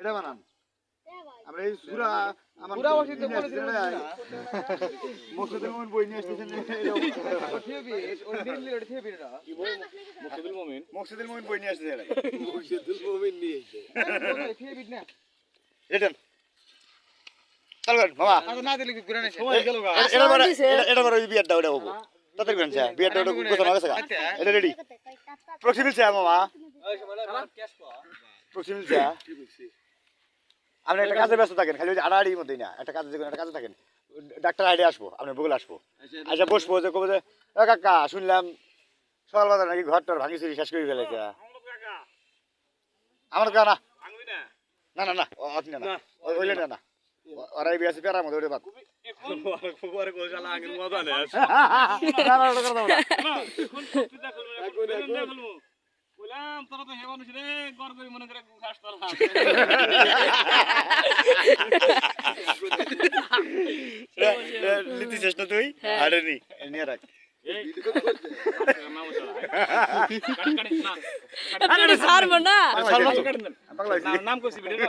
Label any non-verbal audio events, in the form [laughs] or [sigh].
এটা বানান। আমরা এই সুরা আমার পুরা বসে তো বলে দিলাম না। মসজিদের বই নিয়ে আসতেছেন থিওবি ওর দিল্লি ওর থিওবি না মুকতাদিল মুমিন। মসজিদের বই নিয়ে আসতেছে থিওবি না। রিটার্ন চল করেন মামা আর না দিলে ঘুরে না সময় গেল এটা বড় এটা বড় গেছে এটা রেডি প্রক্সিমিল স্যার মামা প্রক্সিমিল আপনি একটা কাজে ব্যস্ত থাকেন খালি ওই যে আড়াআড়ির মধ্যেই না একটা কাজে যেকোনো একটা কাজে থাকেন। ডাক্তার আইডে আসব আপনার বগুল আসব। আচ্ছা বসবো যে কবে যে "এ কাকা শুনলাম সকালবেলা নাকি ঘর টর ভাঙি চুরি শেষ করে ফেলেছে। আমার কাকা না। না? না না আপনি না না। ওইলে না না। ওরাই বিয়াসি পেয়ারার মধ্যে ওটা বাদ কো বললাম বললাম তোরা তো হেবান রে করি মনে করে ঘাস [laughs] লিতি শেষ না তুই আরে নি নিয়ে রাখ এই নাম কাটি কাটি না ছাড়বো না পাগলা হয়েছে। কাটি দেন পাগলা হয়েছে। নাম কইছি ভিডিও